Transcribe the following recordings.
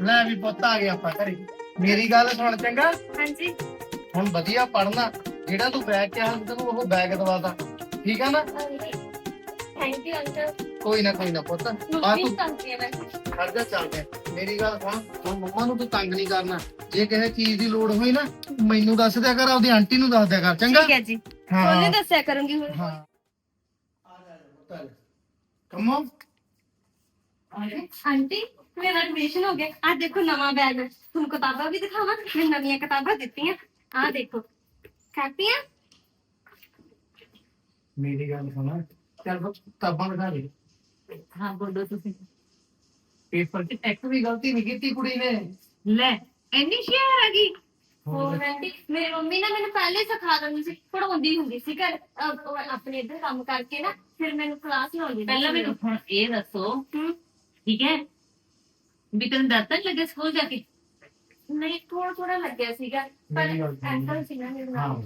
ਲੈ ਵੀ ਪੁੱਤ ਆ ਗਿਆ ਆਪਾਂ ਘਰੇ। ਮੇਰੀ ਗੱਲ ਸੁਣ ਚੰਗਾ। ਹਾਂਜੀ। ਹੁਣ ਵਧੀਆ ਪੜਨਾ ਜਿਹੜਾ ਤੂੰ ਬੈਗ ਕਿਹਾ ਸੀ ਤੈਨੂੰ ਉਹ ਬੈਗ ਦਵਾਤਾ ਠੀਕ ਆ ਨਾ? ਥੈਂਕ ਯੂ ਅੰਕਲ ਕੋਈ ਨਾ ਕੋਈ ਨਾ ਪੁੱਤ। ਆ ਤੂੰ ਹੈ ਖਰਚਾ ਚੱਲਦੇ ਆ। ਮੇਰੀ ਗੱਲ ਸੁਣ। ਹੁਣ ਮੰਮਾ ਨੂੰ ਤੂੰ ਤੰਗ ਨਹੀਂ ਕਰਨਾ। ਜੇ ਕਿਸੇ ਚੀਜ਼ ਦੀ ਲੋੜ ਹੋਈ ਨਾ ਮੈਨੂੰ ਦੱਸ ਦਿਆ ਕਰ ਆਪਦੀ ਆਂਟੀ ਨੂੰ ਦੱਸ ਦਿਆ ਕਰ ਚੰਗਾ? ਠੀਕ ਹੈ ਜੀ। ਹਾਂ। ਉਹਨੇ ਦੱਸਿਆ ਕਰੂੰਗੀ ਹੁਣ। ਹਾਂ। ਕਮੋ ਆਂਟੀ ਮੇਰਾ ਐਡਮਿਸ਼ਨ ਹੋ ਗਿਆ। ਆ ਦੇਖੋ ਨਵਾਂ ਬੈਗ ਤੁਹਾਨੂੰ ਕਿਤਾਬਾਂ ਵੀ ਦਿਖਾਵਾਂ। ਮੈਂ ਨਵੀਆਂ ਕਿਤਾਬਾਂ ਦਿੱਤੀਆਂ। ਆ ਦੇਖੋ। ਕਾਪੀਆਂ? ਮੇਰੀ ਗੱਲ ਸੁਣ। ਚੱਲ ਬਸ ਕਿਤਾਬਾਂ ਦਿਖਾ ਦੇ। ਹਾਂ ਬੋਲੋ ਤੁਸੀਂ। ਪੇਪਰ 'ਚ ਇੱਕ ਵੀ ਗਲਤੀ ਨਹੀਂ ਕੀਤੀ ਕੁੜੀ ਨੇ। ਲੈ ਇੰਨੀ ਸ਼ੇਅਰ ਹੈਗੀ ਹੋਰ। ਆਂਟੀ ਮੇਰੀ ਮੰਮੀ ਨਾ ਮੈਨੂੰ ਪਹਿਲੇ ਸਿਖਾ ਦਿੰਦੀ ਸੀ ਪੜਾਉਂਦੀ ਹੁੰਦੀ ਸੀ ਘਰ। ਅਹ, ਉਹ ਆਪਣੇ ਇੱਧਰ ਕੰਮ ਕਰਕੇ ਨਾ ਫਿਰ ਮੈਨੂੰ ਕਲਾਸ ਲਾਉਂਦੀ ਹੁੰਦੀ ਪਹਿਲਾਂ ਸੀ। ਮੈਨੂੰ ਹੁਣ ਇਹ ਦੱਸੋ। ਹਮ, ਠੀਕ ਹੈ? ਵੀ ਤੈਨੂੰ ਡਰ ਤਾਂ ਨੀ ਲੱਗਿਆ ਸਕੂਲ ਜਾ ਕੇ? ਨਹੀਂ ਥੋੜਾ ਥੋੜਾ ਲੱਗਿਆ ਸੀਗਾ ਪਰ। ਅੰਕਲ ਸੀ ਨਾ ਮੇਰੇ ਹਾਂ ਨਾਲ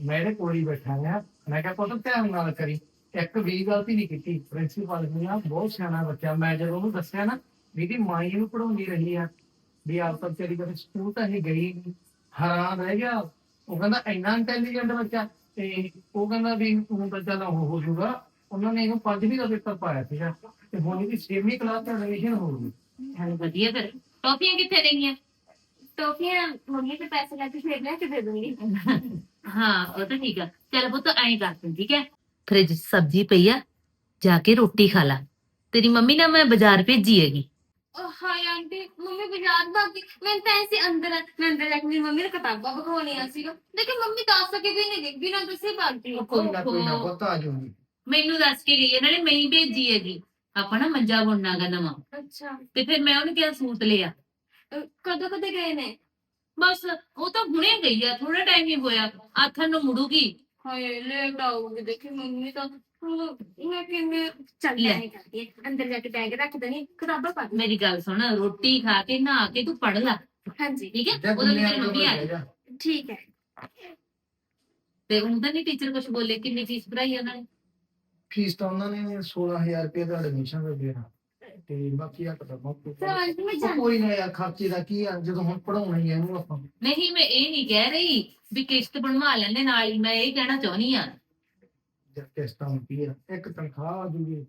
ਮੇਰੇ ਕੋਲ ਹੀ ਬੈਠਾ ਆ ਮੈਂ ਕਿਹਾ ਪੁੱਤ ਧਿਆਨ ਨਾਲ ਕਰੀ। ਇੱਕ ਵੀ ਗਲਤੀ ਨਹੀਂ ਕੀਤੀ। ਪ੍ਰਿੰਸੀਪਲ ਨੇ ਆ ਬਹੁਤ ਸਿਆਣਾ ਬੱਚਾ। ਮੈਂ ਜਦੋਂ ਉਹਨੂੰ ਦੱਸਿਆ ਨਾ ਵੀ ਦੀ ਮਾਂ ਹੀ ਨੂੰ ਪੜਾਉਂਦੀ ਰਹੀ ਆ ਵੀ ਆਪ ਤਾਂ ਤੇਰੀ ਕਦੇ ਸਕੂਲ ਤਾਂ ਇਹ ਗਈ। ਨੀ। ਹੈਰਾਨ ਰਹਿ ਗਿਆ। ਉਹ ਕਹਿੰਦਾ ਇੰਨਾ ਇੰਟੈਲੀਜੈਂਟ ਬੱਚਾ। ਤੇ ਉਹ ਕਹਿੰਦਾ ਵੀ ਹੁਣ ਤਾਂ ਚੱਲ ਉਹ ਹੋ ਜਾਊਗਾ। ਉਹਨਾਂ ਨੇ ਇਹਨੂੰ ਪੰਜਵੀਂ ਦਾ ਪੇਪਰ ਪਾਇਆ ਸੀਗਾ। ਤੇ ਹੁਣ ਇਹਦੀ 6ਵੀਂ ਕਲਾਸ ਚ ਐਡਮਿਸ਼ਨ ਹੋ ਗਈ। ਵਧੀਆ ਫਿਰ। ਟੌਫੀਆਂ ਕਿੱਥੇ ਰਹੀਆਂ ਮੰਮੀ ਤੇ ਪੈਸੇ ਲੈ ਕੇ ਫੇਰ ਲੈ ਕੇ ਦੇ ਦੂੰਗੀ। ਹਾਂ ਉਹ ਤਾਂ ਠੀਕ ਆ। ਚੱਲ ਪੁੱਤ ਐਂ ਕਰ ਤੂੰ ਠੀਕ ਹੈ? ਫ੍ਰਿਜ 'ਚ ਸਬਜ਼ੀ ਪਈ ਆ ਜਾ ਕੇ ਰੋਟੀ ਖਾ ਲਾ। ਤੇਰੀ ਮੰਮੀ ਨਾਲ ਮੈਂ ਬਾਜ਼ਾਰ ਭੇਜੀ ਹੈਗੀ। ਉਹ ਹਾਏ ਆਂਟੀ ਮੰਮੀ ਬਾਜ਼ਾਰ ਭਾਗੀ। ਮੈਂ ਤਾਂ ਐਸੇ ਅੰਦਰ ਆ। ਮੈਂ ਅੰਦਰ ਜਾ ਕੇ ਮੇਰੀ ਮੰਮੀ ਨੂੰ ਕਿਤਾਬਾਂ ਵਿਖਾਉਣੀਆਂ ਸੀਗਾ ਲੇਕਿਨ ਮੰਮੀ ਦੱਸ ਸਕੇ ਵੀ ਨਹੀਂ ਗਈ ਬਿਨਾਂ ਦੱਸੇ ਭਾਗੀ ਕੋਈ ਨਾ ਕੋਈ ਨਾ ਪੁੱਤ ਆ ਜਾਊਗੀ। ਮੈਨੂੰ ਦੱਸ ਕੇ ਗਈ ਹੈ ਨਾਲੇ ਮੈਂ ਹੀ ਭੇਜੀ ਹੈਗੀ। ਆਪਾਂ ਨਾ ਮੰਜਾ ਬੁਣਨਾਗਾ ਨਵਾਂ। ਅੱਛਾ। ਤੇ ਫਿਰ ਮੈਂ ਉਹਨੂੰ ਕਿਹਾ ਸੂਟ ਲਿਆ। ਕਦੋਂ ਕਦੇ ਗਏ ਨੇ? ਬਸ ਉਹ ਤਾਂ ਹੁਣੇ ਗਈ ਆ ਥੋੜਾ ਟਾਈਮ ਹੀ ਹੋਇਆ। ਆਥਣ ਨੂੰ ਮੁੜੂਗੀ। ਹਾਏ ਲੇਟ ਆਉਗੀ ਦੇਖੀ ਮੰਮੀ ਤਾਂ ਮੈਂ ਕਿਵੇਂ ਚੱਲ ਲੈ। ਨਹੀਂ ਕਰਦੀ ਹੈ। ਅੰਦਰ ਜਾ ਕੇ ਬੈਗ ਰੱਖ ਦਣੀ ਕਿਤਾਬਾਂ ਪਾ ਮੇਰੀ ਗੱਲ ਸੁਣ ਰੋਟੀ ਖਾ ਕੇ ਨਹਾ ਕੇ ਤੂੰ ਪੜ ਲੈ। ਹਾਂਜੀ। ਠੀਕ ਹੈ? ਉਦੋਂ ਮੇਰੀ ਮੰਮੀ ਆ ਬਹਿ ਜਾ। ਠੀਕ ਹੈ। ਤੇ ਤਾਂ ਨਹੀਂ ਟੀਚਰ ਕੁਝ ਬੋਲੇ ਕਿੰਨੀ ਫੀਸ ਭਰਾਈ ਉਹਨਾਂ ਨੇ। ਫੀਸ ਤਾਂ ਉਹਨਾਂ ਨੇ 16000 ਰੁਪਏ ਦਾ ਐਡਮਿਸ਼ਨ ਦਾ ਦੇਣਾ। ਤੇ ਬਾਕੀ ਆ ਕਿਤਾਬਾਂ ਮੈਂ ਉਹ ਜਾਣ ਕੋਈ ਨਾ ਯਾਰ ਖਰਚੇ ਦਾ ਕੀ ਆ ਜਦੋਂ ਹੁਣ ਪੜਾਉਣਾ ਹੀ ਆ ਇਹਨੂੰ ਆਪਾਂ। ਨਹੀਂ ਮੈਂ ਇਹ ਨਹੀਂ ਕਹਿ ਰਹੀ ਵੀ ਕਿਸ਼ਤ ਬਣਵਾ ਲੈਂਦੇ ਨਾਲ ਹੀ ਮੈਂ ਇਹ ਕਹਿਣਾ ਚਾਹੁੰਦੀ ਆ ਜਾਂ ਕਿਸ਼ਤਾਂ ਹੁੰਦੀ ਆ ਇੱਕ ਤਨਖਾਹ ਆ ਜੂਗੀ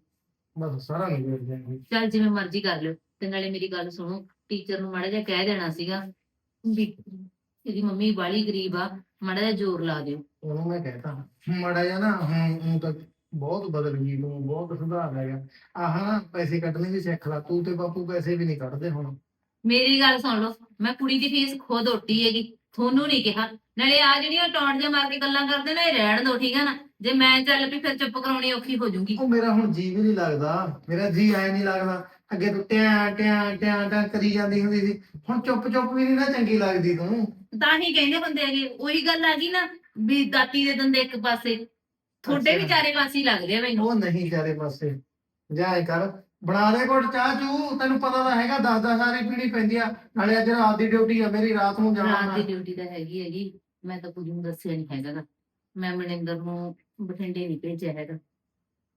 ਬਸ ਸਾਰਾ ਨਿਬੜ ਜਾਏਗਾ ਚੱਲ ਜਿਵੇਂ ਮਰਜ਼ੀ ਕਰ ਲਿਓ ਤੇ ਨਾਲੇ ਮੇਰੀ ਗੱਲ ਸੁਣੋ ਟੀਚਰ ਨੂੰ ਮਾੜਾ ਜਿਹਾ ਕਹਿ ਦੇਣਾ ਸੀਗਾ ਵੀ ਇਹਦੀ ਮੰਮੀ ਬਾਲੀ ਗਰੀਬ ਆ ਮਾੜਾ ਜਿਹਾ ਜ਼ੋਰ ਲਾ ਦਿਓ। ਉਹਨੂੰ ਮੈਂ ਕਹਿਤਾ ਮੜਾ ਜਾ ਨਾ ਹੁਣ ਹੁਣ ਤਾਂ ਬਹੁਤ ਬਦਲ ਗਈ ਤੂੰ ਬਹੁਤ ਸੁਧਾਰ ਆ ਗਿਆ। ਆਹ ਪੈਸੇ ਕੱਢਣੇ ਵੀ ਸਿੱਖ ਲਾ ਤੂੰ ਤੇ ਬਾਪੂ ਪੈਸੇ ਵੀ ਨਹੀਂ ਕੱਢਦੇ ਹੁਣ। ਮੇਰੀ ਗੱਲ ਸੁਣ ਲਓ ਮੈਂ ਕੁੜੀ ਦੀ ਫੀਸ ਖੁਦ ਓਟੀ ਹੈਗੀ ਤੁਹਾਨੂੰ ਨਹੀਂ ਕਿਹਾ। ਨਾਲੇ ਆ ਜਿਹੜੀਆਂ ਟੌਂਟ ਜਿਹਾ ਮਾਰ ਕੇ ਗੱਲਾਂ ਕਰਦੇ ਨੇ ਇਹ ਰਹਿਣ ਦੋ ਠੀਕ ਹੈ ਨਾ? ਜੇ ਮੈਂ ਚੱਲ ਪਈ ਫਿਰ ਚੁੱਪ ਕਰਾਉਣੀ ਔਖੀ ਹੋ ਜਾਊਗੀ। ਉਹ ਮੇਰਾ ਹੁਣ ਜੀ ਵੀ ਨਹੀਂ ਲੱਗਦਾ ਮੇਰਾ ਜੀ ਐ ਨਹੀਂ ਲੱਗਦਾ। ਅੱਗੇ ਤੂੰ ਟਿਆਂ ਟਿਆਂ ਟਿਆਂ ਟਿਆਂ ਕਰੀ ਜਾਂਦੀ ਹੁੰਦੀ ਸੀ। ਹੁਣ ਚੁੱਪ ਚੁੱਪ ਵੀ ਨਹੀਂ ਨਾ ਚੰਗੀ ਲੱਗਦੀ ਤੂੰ। ਤਾਂ ਹੀ ਕਹਿੰਦੇ ਹੁੰਦੇ ਹੈਗੇ ਉਹੀ ਗੱਲ ਆ ਗਈ ਨਾ ਵੀ ਦਾਤੀ ਦੇ ਦੰਦੇ ਇੱਕ ਪਾਸੇ। ਤੁਹਾਡੇ ਵੀ। ਚਾਰੇ ਪਾਸੇ ਹੀ ਲੱਗਦੇ ਆ ਮੈਨੂੰ। ਉਹ ਨਹੀਂ ਚਾਰੇ ਪਾਸੇ। ਜਾਏ ਕਰ। ਬਣਾ ਦੇ ਕੋਟ ਚਾਹ ਚੂ ਤੈਨੂੰ ਪਤਾ ਤਾਂ ਹੈਗਾ 10 10 ਸਾਰੀ ਪੀਣੀ ਪੈਂਦੀ ਆ। ਨਾਲੇ ਅੱਜ ਰਾਤ ਦੀ ਡਿਊਟੀ ਆ ਮੇਰੀ ਰਾਤ ਨੂੰ ਜਾਣਾ ਰਾਤ ਦੀ। ਡਿਊਟੀ ਤਾਂ ਹੈਗੀ ਹੈਗੀ। ਮੈਂ ਤਾਂ ਕੁਝ ਨੂੰ ਦੱਸਿਆ ਨਹੀਂ ਹੈਗਾ ਗਾ। ਮੈਂ ਮਨਿੰਦਰ ਨੂੰ ਬਠਿੰਡੇ ਨਹੀਂ ਭੇਜਿਆ ਹੈਗਾ।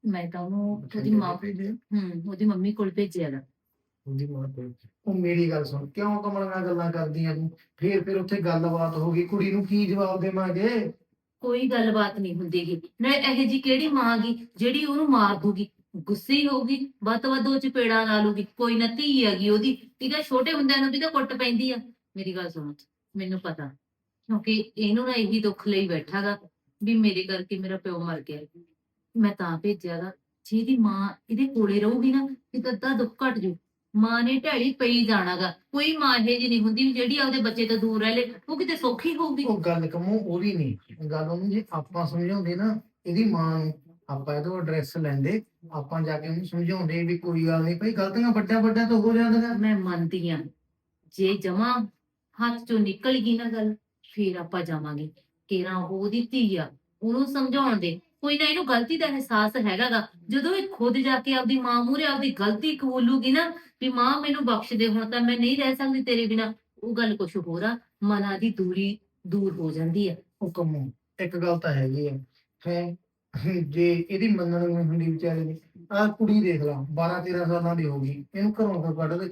ਮੈਂ ਤਾਂ ਉਹਨੂੰ ਉਹਦੀ ਮਾਂ। ਹੂੰ ਉਹਦੀ ਮੰਮੀ ਕੋਲ ਭੇਜਿਆ ਹੈਗਾ ਉਹਦੀ ਮਾਂ ਤੇ ਉਹ ਮੇਰੀ ਗੱਲ ਸੁਣ। ਕਿਉਂ ਕਮਲੀਆਂ ਗੱਲਾਂ ਕਰਦੀਆਂ ਤੂੰ? ਫੇਰ ਫਿਰ ਉੱਥੇ ਗੱਲਬਾਤ ਹੋ ਗਈ। ਕੁੜੀ ਨੂੰ ਕੀ ਜਵਾਬ ਦੇਵਾਂਗੇ? ਕੋਈ ਗੱਲਬਾਤ ਨਹੀਂ ਹੁੰਦੀਗੀ। ਨਾ ਇਹ ਜੀ ਕਿਹੜੀ ਮਾਂ ਗੀ ਜਿਹੜੀ ਉਹਨੂੰ ਮਾਰ ਦੂਗੀ? ਗੁੱਸੇ ਹੀ ਹੋਊਗੀ, ਵੱਧ ਤੋਂ ਵੱਧ ਉਹ ਚਪੇੜਾ ਲਾ ਲੂਗੀ। ਕੋਈ ਨਾ ਧੀ ਹੈਗੀ ਉਹਦੀ, ਠੀਕ ਹੈ ਛੋਟੇ ਹੁੰਦਿਆਂ ਨੂੰ ਵੀ ਤਾਂ ਕੁੱਟ ਪੈਂਦੀ ਆ। ਮੇਰੀ ਗੱਲ ਸੁਣੋ, ਮੈਨੂੰ ਪਤਾ। ਕਿਉਂਕਿ ਇਹਨੂੰ ਨਾ ਇਹੀ ਦੁੱਖ ਲਈ ਬੈਠਾਗਾ ਵੀ ਮੇਰੇ ਕਰਕੇ ਮੇਰਾ ਪਿਓ ਮਰ ਗਿਆ। ਮੈਂ ਤਾਂ ਭੇਜਿਆਗਾ। ਜਿਹਦੀ ਮਾਂ ਇਹਦੇ ਕੋਲੇ ਰਹੂਗੀ ਨਾ ਇਹ ਤਾਂ ਅੱਧਾ ਦੁੱਖ ਘਟ ਜੂ। ਮਾਂ ਨੇ ਢੈਲੀ ਪਈ ਜਾਣਾਗਾ। ਕੋਈ ਮਾਂ ਇਹ ਜੀ ਨਹੀਂ ਹੁੰਦੀ ਜਿਹੜੀ ਆਪਦੇ ਬੱਚੇ ਤੋਂ ਦੂਰ ਰਹਿ ਲੇ ਉਹ ਕਿਤੇ ਸੌਖੀ ਹੋਊਗੀ। ਉਹ ਗੱਲ ਕਮੋ ਉਹਦੀ ਨਹੀਂ। ਗੱਲ ਉਹਨੂੰ ਜੇ ਆਪਾਂ ਸਮਝਾਉਂਦੇ ਨਾ ਇਹਦੀ ਮਾਂ ਨੂੰ ਆਪਾਂ ਇਹਦਾ ਐਡਰੈਸ ਲੈਂਦੇ ਆਪਾਂ ਜਾ ਕੇ ਉਹਨੂੰ ਸਮਝਾਉਂਦੇ ਵੀ ਕੋਈ ਗੱਲ ਨਹੀਂ ਭਾਈ ਗਲਤੀਆਂ ਵੱਡਿਆਂ ਵੱਡਿਆਂ ਤੋਂ ਹੋ ਜਾਂਦੀਆਂ। ਮੈਂ ਮੰਨਦੀ ਆ। ਜੇ ਜਮਾ ਹੱਥ ਚੋਂ ਨਿਕਲ ਗਈ ਨਾ ਗੱਲ ਫੇਰ ਆਪਾਂ ਜਾਵਾਂਗੇ। ਕੇਰਾ ਉਹਦੀ ਧੀ ਆ ਉਹਨੂੰ ਸਮਝਾਉਣ ਦੇ। ਕੋਈ ਨਾ ਇਹਨੂੰ ਗਲਤੀ ਦਾ ਅਹਿਸਾਸ ਹੈਗਾਗਾ। ਜਦੋਂ ਇਹ ਖੁਦ ਜਾ ਕੇ ਆਪਦੀ ਮਾਂ ਮੂਹਰੇ ਆਪਦੀ ਗਲਤੀ ਕਬੂਲੂਗੀ ਨਾ ਵੀ ਮਾਂ ਮੈਨੂੰ ਬਖਸ਼ ਦੇ ਹੁਣ ਤਾਂ ਮੈਂ ਨਹੀਂ ਰਹਿ ਸਕਦੀ ਤੇਰੇ ਬਿਨਾ। ਉਹ ਗੱਲ ਕੁਛ ਹੋਰ ਆ ਮਨਾਂ ਦੀ ਦੂਰੀ ਦੂਰ ਹੋ ਜਾਂਦੀ ਆ। ਉਹ ਕਮੋ ਇੱਕ ਗੱਲ ਤਾਂ ਹੈਗੀ ਆ। ਹੈ? ਜੇ ਇਹਦੀ ਮੰਨਣ ਨੂੰ ਹੁੰਦੀ ਵਿਚਾਰੇ ਦੀ ਆਹ ਕੁੜੀ ਦੇਖ ਲਾ 12 13 ਸਾਲਾਂ ਦੀ ਹੋ ਗਈ ਇਹਨੂੰ ਘਰੋਂ ਕਿਉਂ ਕੱਢ ਦੇ।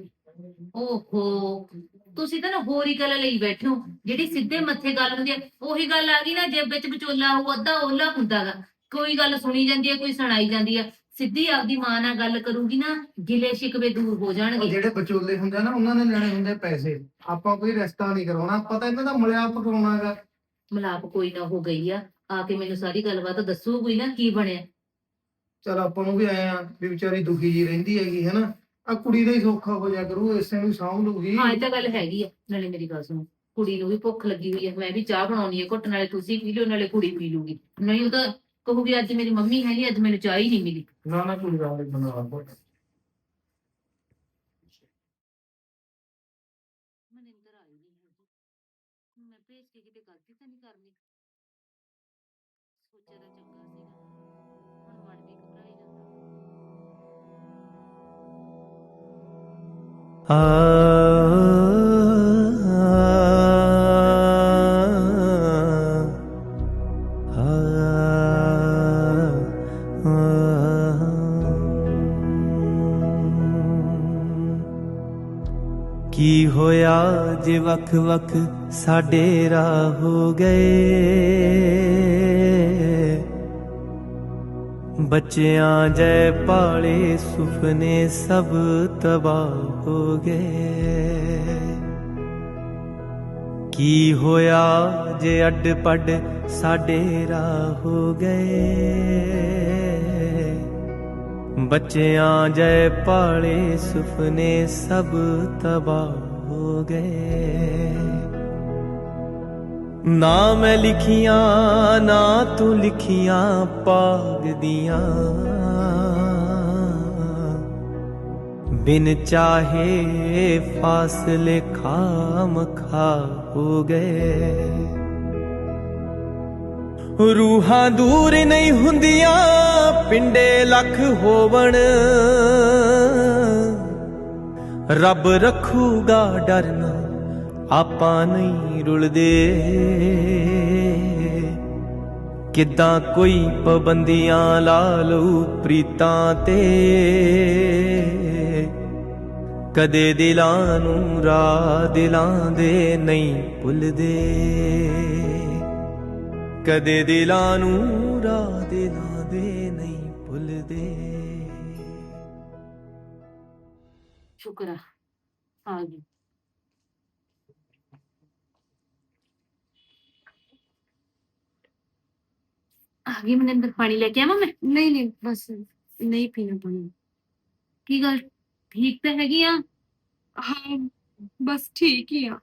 ਓਹੋ ਤੁਸੀਂ ਤਾਂ ਨਾ ਹੋਰ ਹੀ ਗੱਲ ਲਈ ਬੈਠੇ ਹੋ ਜਿਹੜੀ ਸਿੱਧੇ ਮੱਥੇ ਗੱਲ ਹੁੰਦੀ ਹੈ ਉਹੀ ਗੱਲ ਆ ਗਈ ਨਾ ਜੇ ਵਿੱਚ ਵਿਚੋਲਾ ਉਹ ਅੱਧਾ ਓਲਾ ਹੁੰਦਾਗਾ। ਕੋਈ ਗੱਲ ਸੁਣੀ ਜਾਂਦੀ ਹੈ ਕੋਈ ਸੁਣਾਈ ਜਾਂਦੀ ਹੈ ਸਿੱਧੀ ਆਪਦੀ ਮਾਂ ਨਾਲ ਗੱਲ ਕਰੂਗੀ ਨਾ ਗਿਲੇ ਸ਼ਿਕਵੇ ਦੂਰ ਹੋ ਉਹ ਜਾਣਗੇ ਜਿਹੜੇ ਵਿਚੋਲੇ ਹੁੰਦੇ ਆ ਨਾ ਉਹਨਾਂ ਨੇ ਲੈਣੇ ਹੁੰਦੇ ਪੈਸੇ। ਆਪਾਂ ਕੋਈ ਰਿਸ਼ਤਾ ਨਹੀਂ ਕਰਾਉਣਾ ਆਪਾਂ ਤਾਂ ਇਹਨਾਂ ਦਾ ਮਲਿਆ ਪਕਾਉਣਾਗਾ ਮਲਾਪ ਕੋਈ ਨਾ ਹੋ ਗਈ ਆ ਆ ਕੇ ਮੈਨੂੰ ਸਾਰੀ ਗੱਲਬਾਤ ਦੱਸੋ ਕੋਈ ਨਾ ਕੀ ਬਣਿਆ। ਚਲ ਆਪਾਂ ਨੂੰ ਵੀ ਆਏ ਆ ਵੀ ਵਿਚਾਰੀ ਦੁਖੀ ਜੀ ਰਹਿੰਦੀ ਹੈਗੀ ਹੈਨਾ? ਆ ਕੁੜੀ ਦਾ ਹੀ ਸੌਖਾ ਹੋ ਜਾ ਕਰੂ ਇਸੇ ਨੂੰ ਸਾਂਭ ਲੂਗੀ ਹਾਂ ਇਹ ਤਾਂ ਗੱਲ ਹੈਗੀ ਆ ਨਾਲੇ ਮੇਰੀ ਗੱਲ ਸੁਣੋ ਕੁੜੀ ਨੂੰ ਵੀ ਭੁੱਖ ਲੱਗੀ ਹੋਈ ਹੈ ਮੈਂ ਵੀ ਚਾਹ ਬਣਾਉਣੀ ਹੈ ਘੁੱਟ ਨਾਲੇ ਤੁਸੀਂ ਪੀ ਲਿਓ ਨਾਲੇ ਕੁੜੀ ਪੀ ਲੂਗੀ। ਨਹੀਂ ਉਹ ਤਾਂ ਕਹੂਗੀ ਅੱਜ ਮੇਰੀ ਮੰਮੀ ਹੈਗੀ ਅੱਜ ਮੈਨੂੰ ਚਾਹ ਹੀ ਨਹੀਂ ਮਿਲੀ। ਨਾ ਨਾ ਕੋਈ ਗੱਲ ਨਹੀਂ ਬਣਾ ਮਨਿੰਦਰ ਆਈ ਨਹੀਂ ਹੈਗੀ ਮੈਂ ਭੇਜ ਕੇ ਕਿਤੇ ਗਲਤੀ ਤਾਂ ਨਹੀਂ ਕਰਨੀ। ਸੋਚਿਆ ਤਾਂ ਚੰਗਾ ਸੀਗਾ। ਹੁਣ ਮਨ ਵੀ ਘਬਰਾਈ ਜਾਂਦਾ। ਆ ਹੋਇਆ ਜੇ ਵਕ ਵਕ ਸਾਡੇ ਰਾਹ ਹੋ ਗਏ। ਬੱਚਿਆਂ ਜੈ ਪਾਲੇ ਸੁਪਨੇ ਸਭ ਤਬਾਹ ਹੋ ਗਏ। ਕੀ ਹੋਇਆ ਜੇ ਅੱਡ ਪੱਡ ਸਾਡੇ ਰਾਹ ਹੋ ਗਏ? ਬੱਚਿਆਂ ਜੈ ਪਾਲੇ ਸੁਪਨੇ ਸਭ ਤਬਾਹ ਗਏ ਨਾ ਮੈਂ ਲਿਖੀਆਂ, ਨਾ ਤੂੰ ਲਿਖੀਆਂ ਪਾਗ ਦੀਆਂ। ਬਿਨ ਚਾਹੇ ਫਾਸਲੇ ਖਾਮ ਖਾ ਹੋ ਗਏ ਰੂਹਾਂ ਦੂਰ ਨਹੀਂ ਹੁੰਦੀਆਂ, ਪਿੰਡੇ ਲੱਖ ਹੋਵਣ। ਰੱਬ ਰੱਖੂਗਾ ਡਰਨਾ, ਆਪਾਂ ਨਹੀਂ ਰੁਲਦੇ। ਕਿੱਦਾਂ ਕੋਈ ਪਾਬੰਦੀਆਂ ਲਾ ਲਊ ਪ੍ਰੀਤਾਂ ਤੇ? ਕਦੇ ਦਿਲਾਂ ਨੂੰ ਰਾ ਦਿਲਾਂ ਦੇ ਨਹੀਂ ਭੁੱਲਦੇ। ਕਦੇ ਦਿਲਾਂ ਨੂੰ ਰਾ ਦਿਲਾਂ ਦੇ ਨਹੀਂ ਭੁੱਲਦੇ। ਸ਼ੁਕਰ ਆ ਆ ਗਈ ਆ ਗਈ ਮਨਿੰਦਰ ਪਾਣੀ ਲੈ ਕੇ ਆਵਾਂ ਮੈਂ ਨਹੀਂ ਨਹੀਂ ਬਸ ਨਹੀਂ ਪੀਣਾ ਪਾਣੀ ਕੀ ਗੱਲ ਠੀਕ ਤਾਂ ਹੈਗੀ ਆ ਹਾਂ ਬਸ ਠੀਕ ਹੀ ਆ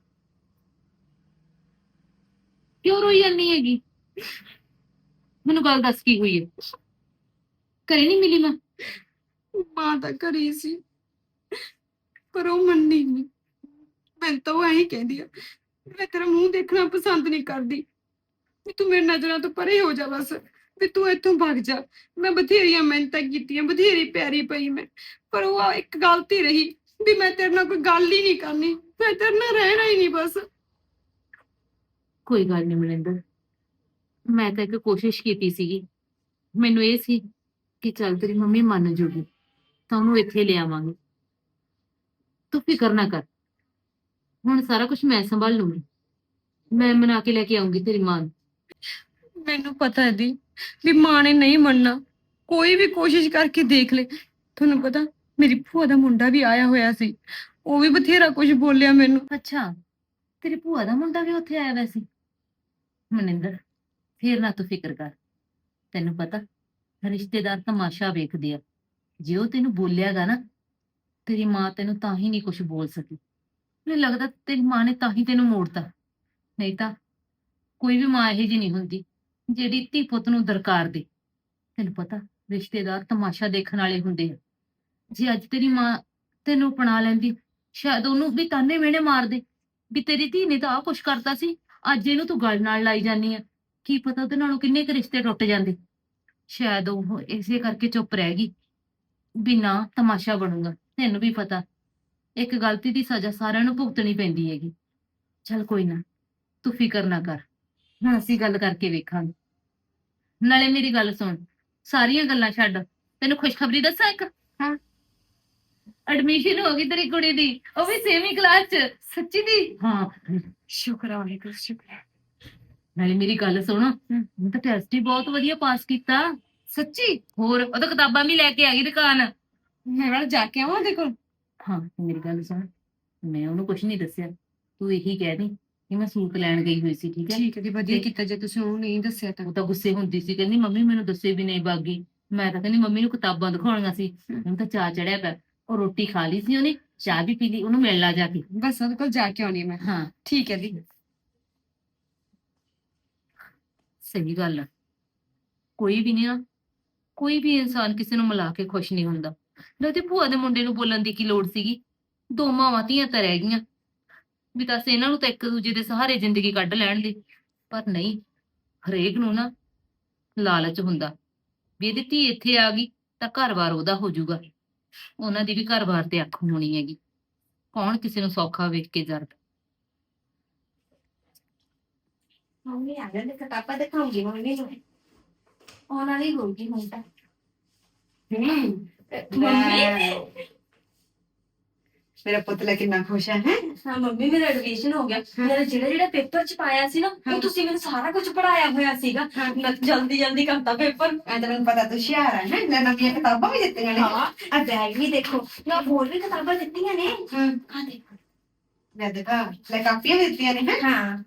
ਕਿਉਂ ਰੋਈ ਜਾਂਦੀ ਹੈਗੀ ਮੈਨੂੰ ਗੱਲ ਦੱਸ ਕੀ ਹੋਈ ਹੈ ਘਰੇ ਨਹੀਂ ਮਿਲੀ ਮੈਂ ਮਾਂ ਤਾਂ ਘਰੇ ਸੀ ਪਰ ਉਹ ਮੰਨੀ ਨਹੀਂ। ਮੈਂ ਤਾਂ ਉਹ ਐਂ ਕਹਿੰਦੀ ਆ, ਮੈਂ ਤੇਰਾ ਮੂੰਹ ਦੇਖਣਾ ਪਸੰਦ ਨਹੀਂ ਕਰਦੀ। ਵੀ ਤੂੰ ਮੇਰੀ ਨਜ਼ਰਾਂ ਤੋਂ ਪਰੇ ਹੋ ਜਾ ਬਸ, ਵੀ ਤੂੰ ਇੱਥੋਂ ਭੱਜ ਜਾ। ਮੈਂ ਬਥੇਰੀਆਂ ਮਿਹਨਤਾਂ ਕੀਤੀਆਂ, ਬਥੇਰੀ ਪਿਆਰੀ ਪਈ ਮੈਂ, ਪਰ ਉਹ ਇੱਕ ਗਲਤੀ ਰਹੀ, ਵੀ ਮੈਂ ਤੇਰੇ ਨਾਲ ਕੋਈ ਗੱਲ ਹੀ ਨਹੀਂ ਕਰਨੀ, ਮੈਂ ਤੇਰੇ ਨਾਲ ਰਹਿਣਾ ਹੀ ਨਹੀਂ ਬਸ। ਕੋਈ ਗੱਲ ਨਹੀਂ ਮਨਿੰਦਰ, ਮੈਂ ਤਾਂ ਇੱਕ ਕੋਸ਼ਿਸ਼ ਕੀਤੀ ਸੀਗੀ। ਮੈਨੂੰ ਇਹ ਸੀ ਕਿ ਚੱਲ ਤੇਰੀ ਮੰਮੀ ਮੰਨ ਜੂਗੀ, ਤਾਂ ਉਹਨੂੰ ਇੱਥੇ ਲਿਆਵਾਂਗੇ। ਤੂੰ ਫਿਕਰ ਨਾ ਕਰ। ਹੁਣ ਸਾਰਾ ਕੁਝ ਮੈਂ ਸੰਭਾਲ ਲੂੰਗੀ। ਮੈਂ ਮਨਾ ਕੇ ਲੈ ਕੇ ਆਉਂਗੀ ਤੇਰੀ ਮਾਂ ਨੂੰ। ਮੈਨੂੰ ਪਤਾ ਹੈ ਦੀ ਵੀ ਮਾਂ ਨੇ ਨਹੀਂ ਮੰਨਣਾ। ਕੋਈ ਵੀ ਕੋਸ਼ਿਸ਼ ਕਰਕੇ ਦੇਖ ਲੈ। ਤੁਹਾਨੂੰ ਪਤਾ ਮੇਰੀ ਭੂਆ ਦਾ ਮੁੰਡਾ ਵੀ ਆਇਆ ਹੋਇਆ ਸੀ। ਉਹ ਵੀ ਬਥੇਰਾ ਕੁਝ ਬੋਲਿਆ ਮੈਨੂੰ। ਅੱਛਾ ਤੇਰੀ ਭੂਆ ਦਾ ਮੁੰਡਾ ਵੀ ਉੱਥੇ ਆਇਆ ਵੈਸੇ ਮਨਿੰਦਰ ਫੇਰ ਨਾ ਤੂੰ ਫਿਕਰ ਕਰ। ਤੈਨੂੰ ਪਤਾ ਰਿਸ਼ਤੇਦਾਰ ਤਮਾਸ਼ਾ ਵੇਖਦੇ ਆ। ਜੇ ਉਹ ਤੈਨੂੰ ਬੋਲਿਆਗਾ ਨਾ ਤੇਰੀ ਮਾਂ ਤੈਨੂੰ ਤਾਂ ਹੀ ਨਹੀਂ ਕੁਝ ਬੋਲ ਸਕੀ। ਮੈਨੂੰ ਲੱਗਦਾ ਤੇਰੀ ਮਾਂ ਨੇ ਤਾਂ ਹੀ ਤੈਨੂੰ ਮੋੜਤਾ। ਨਹੀਂ ਤਾਂ ਕੋਈ ਵੀ ਮਾਂ ਇਹੋ ਜਿਹੀ ਨਹੀਂ ਹੁੰਦੀ ਜਿਹੜੀ ਧੀ ਪੁੱਤ ਨੂੰ ਦਰਕਾਰ ਦੇ। ਤੈਨੂੰ ਪਤਾ ਰਿਸ਼ਤੇਦਾਰ ਤਮਾਸ਼ਾ ਦੇਖਣ ਵਾਲੇ ਹੁੰਦੇ ਆ। ਜੇ ਅੱਜ ਤੇਰੀ ਮਾਂ ਤੈਨੂੰ ਅਪਣਾ ਲੈਂਦੀ, ਸ਼ਾਇਦ ਉਹਨੂੰ ਵੀ ਤਾਨੇ ਮਿਹਣੇ ਮਾਰਦੇ ਵੀ ਤੇਰੀ ਧੀ ਨੇ ਤਾਂ ਆਹ ਕੁਛ ਕਰਤਾ ਸੀ, ਅੱਜ ਇਹਨੂੰ ਤੂੰ ਗੱਲ ਨਾਲ ਲਾਈ ਜਾਨੀ ਆ। ਕੀ ਪਤਾ ਉਹਦੇ ਨਾਲੋਂ ਕਿੰਨੇ ਕੁ ਰਿਸ਼ਤੇ ਟੁੱਟ ਜਾਂਦੇ। ਸ਼ਾਇਦ ਉਹ ਇਸੇ ਕਰਕੇ ਚੁੱਪ ਰਹਿ ਗਈ ਬਿਨਾ ਤਮਾਸ਼ਾ ਬਣੂਗਾ। ਤੈਨੂੰ ਵੀ ਪਤਾ ਇੱਕ ਗਲਤੀ ਦੀ ਸਜ਼ਾ ਸਾਰਿਆਂ ਨੂੰ ਭੁਗਤਣੀ ਪੈਂਦੀ ਹੈਗੀ। ਚੱਲ ਕੋਈ ਨਾ ਤੂੰ ਫਿਕਰ ਨਾ ਕਰ ਹੁਣ ਅਸੀਂ ਗੱਲ ਕਰਕੇ ਵੇਖਾਂਗੇ। ਨਾਲੇ ਮੇਰੀ ਗੱਲ ਸੁਣ ਸਾਰੀਆਂ ਗੱਲਾਂ ਛੱਡ ਤੈਨੂੰ ਖੁਸ਼ਖਬਰੀ ਦੱਸਾਂ ਇੱਕ? ਐਡਮਿਸ਼ਨ ਹੋ ਗਈ ਤੇਰੀ ਕੁੜੀ ਦੀ ਉਹ ਵੀ ਸੇਵੀਂ ਕਲਾਸ ਚ ਸੱਚੀ ਦੀ? ਹਾਂ। ਸ਼ੁਕਰ ਆ ਵਾਹਿਗੁਰੂ ਸ਼ੁਕਰ। ਨਾਲੇ ਮੇਰੀ ਗੱਲ ਸੁਣ ਉਹ ਤਾਂ ਟੈਸਟ ਹੀ ਬਹੁਤ ਵਧੀਆ ਪਾਸ ਕੀਤਾ। ਸੱਚੀ? ਹੋਰ ਉਹ ਤਾਂ ਕਿਤਾਬਾਂ ਵੀ ਲੈ ਕੇ ਆ ਗਈ ਦੁਕਾਨ। ਮੈਂ ਵਾਲਾ ਜਾ ਕੇ ਆਵਾਂ ਦੇਖੋ ਹਾਂ ਮੇਰੀ ਗੱਲ ਸੁਣ। ਮੈਂ ਉਹਨੂੰ ਕੁਝ ਨਹੀਂ ਦੱਸਿਆ। ਤੂੰ ਇਹੀ ਕਹਿ ਦੀ ਕਿ ਮੈਂ ਸੂਟ ਲੈਣ ਗਈ ਹੋਈ ਸੀ ਠੀਕ ਹੈ? ਠੀਕ ਹੈ ਜੀ ਵਧੀਆ ਕੀਤਾ ਜੇ ਤੁਸੀਂ ਉਹਨੂੰ ਨਹੀਂ ਦੱਸਿਆ ਤਾਂ। ਉਹ ਤਾਂ ਗੁੱਸੇ ਹੁੰਦੀ ਸੀ ਕਹਿੰਦੀ ਮੰਮੀ ਮੈਨੂੰ ਦੱਸੇ ਵੀ ਨਹੀਂ ਬਾਗੀ। ਮੈਂ ਤਾਂ ਕਹਿੰਦੀ ਮੰਮੀ ਨੂੰ ਕਿਤਾਬਾਂ ਦਿਖਾਉਣੀਆਂ ਸੀ। ਉਹਨੂੰ ਤਾਂ ਚਾਹ ਚੜਿਆ ਪਿਆ। ਉਹ ਰੋਟੀ ਖਾ ਲਈ ਸੀ ਉਹਨੇ ਚਾਹ ਵੀ ਪੀ ਲਈ ਉਹਨੂੰ ਮਿਲ ਲਾ ਜਾ ਕੇ। ਬਸ ਉਹਦੇ ਕੋਲ ਜਾ ਕੇ ਆਉਣੀ ਮੈਂ। ਹਾਂ। ਠੀਕ ਹੈ ਦੀ ਸਹੀ ਗੱਲ ਆ। ਕੋਈ ਵੀ ਨਹੀਂ ਆ। ਕੋਈ ਵੀ ਇਨਸਾਨ ਕਿਸੇ ਨੂੰ ਮਿਲਾ ਕੇ ਖੁਸ਼ ਨਹੀਂ ਹੁੰਦਾ। ਨਾ ਤੇ ਭੂਆ ਦੇ ਮੁੰਡੇ ਨੂੰ ਬੋਲਣ ਦੀ ਕੀ ਲੋੜ ਸੀਗੀ? ਦੋ ਮਾਵਾਂ ਧੀਆਂ ਤਾਂ ਰਹਿ ਗਈਆਂ। ਵੀ ਦੱਸ ਇਹਨਾਂ ਨੂੰ ਤਾਂ ਇੱਕ ਦੂਜੇ ਦੇ ਸਹਾਰੇ ਜ਼ਿੰਦਗੀ ਕੱਢ ਲੈਣ ਦੀ। ਪਰ ਨਹੀਂ ਹਰੇਕ ਨੂੰ ਨਾ ਲਾਲਚ ਹੁੰਦਾ। ਵੀ ਇਹਦੀ ਧੀ ਇੱਥੇ ਆ ਗਈ ਤਾਂ ਘਰ-ਬਾਰ ਉਹਦਾ ਹੋ ਜਾਊਗਾ। ਉਹਨਾਂ ਦੀ ਵੀ ਘਰ-ਬਾਰ ਤੇ ਅੱਖ ਹੋਣੀ ਹੈਗੀ। ਕੌਣ ਕਿਸੇ ਨੂੰ ਸੌਖਾ ਵੇਖ ਕੇ ਜਰਦਾ? ਮੰਮੀ ਆ ਗਏ ਤੇ ਕਿਤਾਬਾਂ ਦਿਖਾਉਂਗੀ ਮੰਮੀ ਨੂੰ। ਆਉਣ ਵਾਲੀ ਹੋਊਗੀ ਹੁਣ ਤਾਂ। ਮੰਮੀ ਮੇਰਾ ਪੁੱਤ ਲੈ ਕਿੰਨਾ ਖੁਸ਼ ਹੈ ਹੈਂ? ਹਾਂ ਮੰਮੀ ਮੇਰਾ ਐਡਮਿਸ਼ਨ ਹੋ ਗਿਆ ਮੇਰਾ ਜਿਹੜਾ ਜਿਹੜਾ ਪੇਪਰ ਚ ਪਾਇਆ ਸੀ ਨਾ ਉਹ ਤੁਸੀਂ ਮੈਨੂੰ ਸਾਰਾ ਕੁਝ ਪੜਾਇਆ ਹੋਇਆ ਸੀਗਾ ਮੈਂ ਜਲਦੀ ਜਲਦੀ ਕਰਤਾ ਪੇਪਰ ਐ ਤਾਂ ਮੈਨੂੰ ਪਤਾ ਤੂੰ ਹੁਸ਼ਿਆਰ ਹੈ ਨਾ ਲੈ ਨਵੀਆਂ ਕਿਤਾਬਾਂ ਵੀ ਦਿੱਤੀਆਂ ਨੇ ਹਾਂ ਆ ਬੈਗ ਵੀ ਦੇਖੋ ਨਾ ਹੋਰ ਵੀ ਕਿਤਾਬਾਂ ਦਿੱਤੀਆਂ ਨੇ ਹਾਂ ਆ ਦੇਖੋ ਲੈ ਦੇਖਾ ਲੈ ਕਾਪੀਆਂ ਵੀ ਦਿੱਤੀਆਂ ਨੇ ਹੈਂ? ਹਾਂ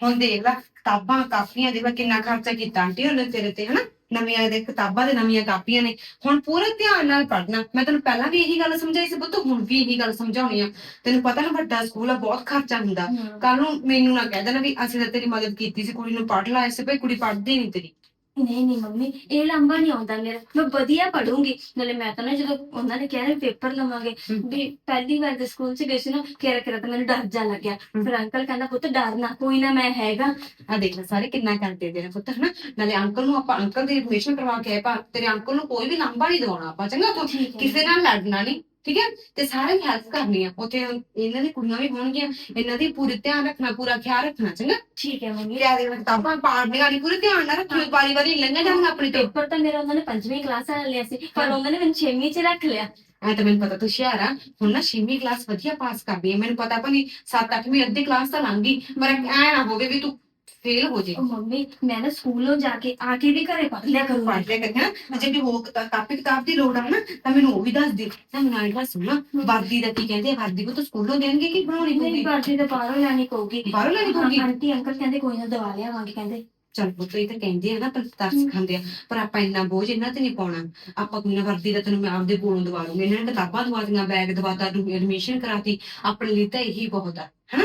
ਹੁਣ ਦੇਖ ਲੈ ਕਿਤਾਬਾਂ ਕਾਪੀਆਂ ਦੇ ਵਾ ਕਿੰਨਾ ਖਰਚਾ ਕੀਤਾ ਆਂਟੀ ਉਹਨੇ ਤੇਰੇ ਤੇ ਹਨਾ ਨਵੀਆਂ ਦੇ ਕਿਤਾਬਾਂ ਦੇ ਨਵੀਆਂ ਕਾਪੀਆਂ ਨੇ। ਹੁਣ ਪੂਰੇ ਧਿਆਨ ਨਾਲ ਪੜ੍ਹਨਾ। ਮੈਂ ਤੈਨੂੰ ਪਹਿਲਾਂ ਵੀ ਇਹੀ ਗੱਲ ਸਮਝਾਈ ਸੀ ਪੁੱਤ ਹੁਣ ਵੀ ਇਹੀ ਗੱਲ ਸਮਝਾਉਣੀ ਆ। ਤੈਨੂੰ ਪਤਾ ਨਾ ਵੱਡਾ ਸਕੂਲ ਆ ਬਹੁਤ ਖਰਚਾ ਹੁੰਦਾ। ਕੱਲ ਨੂੰ ਮੈਨੂੰ ਨਾ ਕਹਿ ਦੇਣਾ ਵੀ ਅਸੀਂ ਤਾਂ ਤੇਰੀ ਮਦਦ ਕੀਤੀ ਸੀ ਕੁੜੀ ਨੂੰ ਪੜ੍ਹ ਲਾਇਆ ਸੀ ਭਈ ਕੁੜੀ ਪੜ੍ਹਦੀ ਨਹੀਂ ਤੇਰੀ। ਨਹੀਂ ਨਹੀਂ ਮੰਮੀ ਇਹ ਲੰਬਾ ਨਹੀਂ ਆਉਂਦਾ ਮੇਰਾ। ਮੈਂ ਵਧੀਆ ਪੜੂੰਗੀ ਨਾਲੇ ਮੈਂ ਤਾਂ ਨਾ ਜਦੋਂ ਉਹਨਾਂ ਨੇ ਕਿਹਾ ਨਾ ਪੇਪਰ ਲਵਾਂਗੇ। ਵੀ ਪਹਿਲੀ ਵਾਰ ਦੇ ਸਕੂਲ ਚ ਗਈ ਸੀ ਨਾ ਕਿਹੜਾ ਕਿਹੜਾ ਤਾਂ ਮੈਨੂੰ ਡਰ ਜਾ ਲੱਗਿਆ। ਫਿਰ ਅੰਕਲ ਕਹਿੰਦਾ ਪੁੱਤ ਡਰਨਾ ਕੋਈ ਨਾ ਮੈਂ ਹੈਗਾ। ਆ ਦੇਖ ਲੈ ਸਾਰੇ ਕਿੰਨਾ ਕਰਦੇ ਦੇ ਨੇ ਪੁੱਤ ਹਨਾ? ਨਾਲੇ ਅੰਕਲ ਨੂੰ ਆਪਾਂ ਅੰਕਲ ਦੀ ਇਨਫੋਰਮੇਸ਼ਨ ਕਰਵਾ ਕੇ ਆਏ ਪਰ ਤੇਰੇ ਅੰਕਲ ਨੂੰ ਕੋਈ ਵੀ ਲਾਂਭਾ ਨਹੀਂ ਦਵਾਉਣਾ ਆਪਾਂ ਚੰਗਾ ਤੂੰ। ਕਿਸੇ ਨਾਲ ਲੜਨਾ ਨਹੀਂ। ਠੀਕ ਹੈ? ਤੇ ਸਾਰਿਆਂ ਦੀ ਹੈਲਪ ਕਰਨੀ ਆ। ਉੱਥੇ ਇਹਨਾਂ ਦੀ ਕੁੜੀਆਂ ਵੀ ਹੋਣਗੀਆਂ। ਇਹਨਾਂ ਦੀ ਪੂਰੀ ਧਿਆਨ ਰੱਖਣਾ ਪੂਰਾ ਖਿਆਲ ਰੱਖਣਾ ਚੰਗਾ? ਠੀਕ ਹੈ ਮੰਮੀ। ਲਿਆ ਦੇ ਕਿਤਾਬਾਂ ਪਾੜਨੀਆਂ ਨਹੀਂ ਪੂਰੇ ਧਿਆਨ ਨਾਲ ਰੱਖਿਓ। ਵਾਰੀ ਵਾਰੀ ਲੰਘ ਜਾਣਗੀਆਂ ਆਪਣੀ ਤੋਂ। ਪੇਪਰ ਤਾਂ ਮੇਰਾ ਉਹਨਾਂ ਨੇ ਪੰਜਵੀਂ ਕਲਾਸ ਵਾਲਾ ਲਿਆ ਸੀ ਪਰ। ਉਹਨਾਂ ਨੇ ਮੈਨੂੰ ਛੇਵੀਂ ਚ ਰੱਖ ਲਿਆ। ਐ ਤਾਂ ਮੈਨੂੰ ਪਤਾ ਤੂੰ ਹੁਸ਼ਿਆਰ ਆ। ਹੁਣ ਨਾ ਛੇਵੀਂ ਕਲਾਸ ਵਧੀਆ ਪਾਸ ਕਰਦੀ ਹੈ। ਮੈਨੂੰ ਪਤਾ ਭਣੀ 7-8ਵੀਂ ਅੱਧੀ ਕਲਾਸ ਤਾਂ ਲੰਘ ਗਈ ਪਰ ਐ ਨਾ ਹੋਵੇ ਵੀ ਤੂੰ ਫੇਲ ਹੋ ਜੇ। ਉਹ ਮੰਮੀ ਮੈਂ ਨਾ ਸਕੂਲੋਂ ਜਾ ਕੇ ਆ ਕੇ ਵੀ ਘਰੇ ਪੜ੍ਹ ਲਿਆ ਕਰੂੰਗੀ। ਪੜ੍ਹ ਲਿਆ ਕਰੀਂ ਨਾ ਜੇ ਵੀ ਕਿਤਾ- ਕਾਪੀ ਕਿਤਾਬ ਦੀ ਲੋੜ ਆ ਨਾ ਤਾਂ ਮੈਨੂੰ ਉਹ ਵੀ ਦੱਸ ਦੇ ਤਾਂ ਮੈਨੂੰ ਨਾਲ ਦੱਸ ਨਾ ਵਰਦੀ ਦਾ ਕੀ ਕਹਿੰਦੇ ਆ, ਵਰਦੀ ਕੋ ਤਾਂ ਸਕੂਲੋਂ ਦੇਣਗੇ ਕਿ ਬਣਾਉਣੀ ਨਹੀਂ ਪਊਗੀ? ਪਰਚੀ ਤਾਂ ਬਾਹਰੋਂ ਲੈਣੀ ਪਊਗੀ। ਬਾਹਰੋਂ ਲੈਣੀ ਹਾਂ, ਪਊਗੀ? ਆਂਟੀ ਅੰਕਲ ਕਹਿੰਦੇ ਕੋਈ ਨਾ ਦਵਾ ਲਿਆਵਾਂਗੇ ਕਹਿੰਦੇ। ਚਲ ਪੁੱਤ ਇਹ ਤਾਂ ਕਹਿੰਦੇ ਆ ਨਾ ਪਰ ਤਰਸ ਖਾਂਦੇ ਆ। ਪਰ ਆਪਾਂ ਇੰਨਾ ਬੋਝ ਇਹਨਾਂ ਤੇ ਨਹੀਂ ਪਾਉਣਾ। ਆਪਾਂ ਕੋਈ ਨਾ ਵਰਦੀ ਦਾ ਤੈਨੂੰ ਮੈਂ ਆਪਦੇ ਕੋਲੋਂ ਦਵਾ ਲੂੰਗੀ ਇਹਨਾਂ ਨੇ ਕਿਤਾਬਾਂ ਦਵਾਤੀਆਂ ਬੈਗ ਦਵਾਤਾ ਤੂੰ ਐਡਮਿਸ਼ਨ ਕਰਾਤੀ। ਆਪਣੇ ਲਈ ਤਾਂ ਇਹੀ ਬਹੁਤ ਆ ਹਨਾ?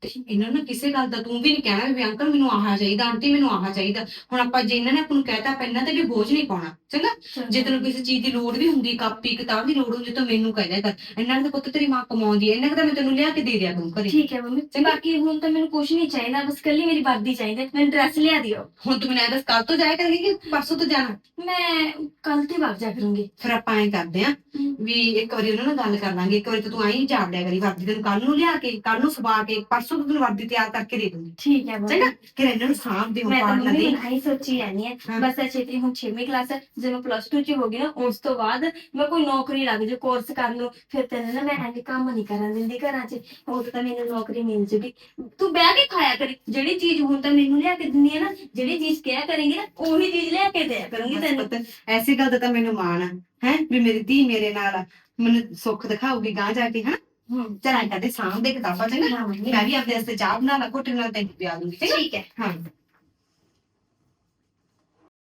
ਤੇ ਇਹਨਾਂ ਨੂੰ ਕਿਸੇ ਗੱਲ ਦਾ ਤੂੰ ਵੀ ਨਹੀਂ ਕਹਿਣਾ ਵੀ ਅੰਕਲ ਮੈਨੂੰ ਆਹ ਚਾਹੀਦਾ, ਆਂਟੀ ਮੈਨੂੰ ਆਹ ਚਾਹੀਦਾ। ਹੁਣ ਆਪਾਂ ਜੇ ਇਹਨਾਂ ਨੇ ਆਪਾਂ ਨੂੰ ਕਹਿਤਾ, ਆਪਾਂ ਇਹਨਾਂ ਤੇ ਵੀ ਬੋਝ ਨਹੀਂ ਪਾਉਣਾ। ਚੰਗਾ? ਜੇ ਤੈਨੂੰ ਕਿਸੇ ਚੀਜ਼ ਦੀ ਲੋੜ ਵੀ ਹੁੰਦੀ ਕਾਪੀ ਕਿਤਾਬ ਦੀ ਲੋੜ ਹੁੰਦੀ ਤਾਂ ਮੈਨੂੰ ਕਹਿ ਦਿਆ ਕਰ। ਇਹਨਾਂ ਤਾਂ ਪੁੱਤ ਤੇਰੀ ਮਾਂ ਕਮਾਉਂਦੀ ਐ ਇਹਨਾਂ ਕੁ ਤਾਂ ਮੈਂ ਤੈਨੂੰ ਲਿਆ ਕੇ ਦੇ ਦਿਆ ਕਰੂੰ ਘਰੇ। ਠੀਕ ਹੈ ਮੰਮੀ। ਚੰਗਾ। ਬਾਕੀ ਹੁਣ ਤਾਂ ਮੈਨੂੰ ਕੁਝ ਨਹੀਂ ਚਾਹੀਦਾ ਬਸ ਕੱਲੀ ਮੇਰੀ ਵਰਦੀ ਚਾਹੀਦੀ। ਮੈਨੂੰ ਡਰੈਸ ਲਿਆ ਦਿਓ। ਹੁਣ ਤੂੰ ਮੈਨੂੰ ਇਹ ਦੱਸ ਕੱਲ ਤੋਂ ਜਾਇਆ ਕਰੇਗੀ ਕਿ ਪਰਸੋਂ ਤੋਂ ਜਾਣਾ? ਮੈਂ ਕੱਲ ਤੇ ਵਗ ਜਾ ਕਰੂੰਗੀ। ਫਿਰ ਆਪਾਂ ਐਂ ਕਰਦੇ ਆਂ ਵੀ ਇੱਕ ਵਾਰੀ ਉਹਨਾਂ ਨਾਲ ਗੱਲ ਕਰ ਲਾਂਗੇ ਇੱਕ ਵਾਰੀ ਤਾਂ ਤੂੰ ਐਂ ਜਾੜ ਲਿਆ ਕਰੀ ਵਰਦੀ ਤੈਨੂੰ ਕੱਲ ਨੂੰ ਲਿਆ ਕੇ ਕੱਲ ਨੂੰ ਸਵਾ ਕੇ ਪਰਸੋਂ ਤੋਂ ਤੈਨੂੰ ਵਰਦੀ ਤਿਆਰ ਕਰਕੇ ਦੇ ਦੂੰਗੀ। ਠੀਕ ਹੈ ਮੰਮੀ। ਚੰਗਾ? ਫਿਰ ਇਹਨਾਂ ਨੂੰ ਸਾਂਭ ਦੇ ਮੈਂ ਤਾਂ ਮੰਮੀ ਦੇ ਬਣਾਈ ਸੋਚੀ ਰਹਿਣੀ ਹੈ। ਬਸ ਐਚੇਤੀ ਹੁਣ 6ਵੀਂ ਕਲਾਸ ਹੈ ਜੇ ਮੈਂ ਪਲੱਸ 2 ਚ ਹੋ ਗਈ ਨਾ ਉਸ ਤੋਂ ਬਾਅਦ ਮੈਂ ਕੋਈ ਨੌਕਰੀ ਲੱਗ ਜਾ ਕੋਰਸ ਕਰ ਲੂ ਫਿਰ ਤੈਨੂੰ ਨਾ ਮੈਂ ਐਵੇਂ ਕੰਮ ਨਹੀਂ ਕਰਨ ਦਿੰਦੀ ਘਰਾਂ 'ਚ ਉਦੋਂ ਤਾਂ ਮੈਨੂੰ ਨੌਕਰੀ ਮਿਲ ਜੂਗੀ। ਤੂੰ ਬਹਿ ਕੇ ਖਾਇਆ ਕਰੀ ਜਿਹੜੀ ਚੀਜ਼ ਹੁਣ ਤਾਂ ਮੈਨੂੰ ਲਿਆ ਕੇ ਦਿੰਦੀ ਹੈ ਨਾ ਜਿਹੜੀ ਚੀਜ਼ ਕਿਹਾ ਕਰੇਂਗੀ ਨਾ ਉਹੀ ਚੀਜ਼ ਲਿਆ ਕੇ ਦਿਆ ਕਰੂੰਗੀ ਤੈਨੂੰ। ਐਸੀ ਗੱਲ ਦਾ ਤਾਂ ਮੈਨੂੰ ਮਾਣ ਆ ਹੈ ਵੀ ਮੇਰੀ ਧੀ ਮੇਰੇ ਨਾਲ ਆ ਮੈਨੂੰ ਸੁੱਖ ਦਿਖਾਊਗੀ ਗਾਂ ਜਾ ਕੇ ਹਾਂ। ਹੂੰ। ਚਲ ਐਂ ਕਰਦੇ ਦੇ ਕਿਤਾਬਾਂ ਚੰਗਾ ਹਾਂ ਮੈਂ ਵੀ ਆਪਣੇ ਵਾਸਤੇ ਚਾਹ ਬਣਾ ਲਾ ਘੁੱਟ ਨਾਲ ਤੈਨੂੰ ਪਿਆ ਦੂੰਗੀ ਠੀਕ ਹੈ। ਹਾਂ।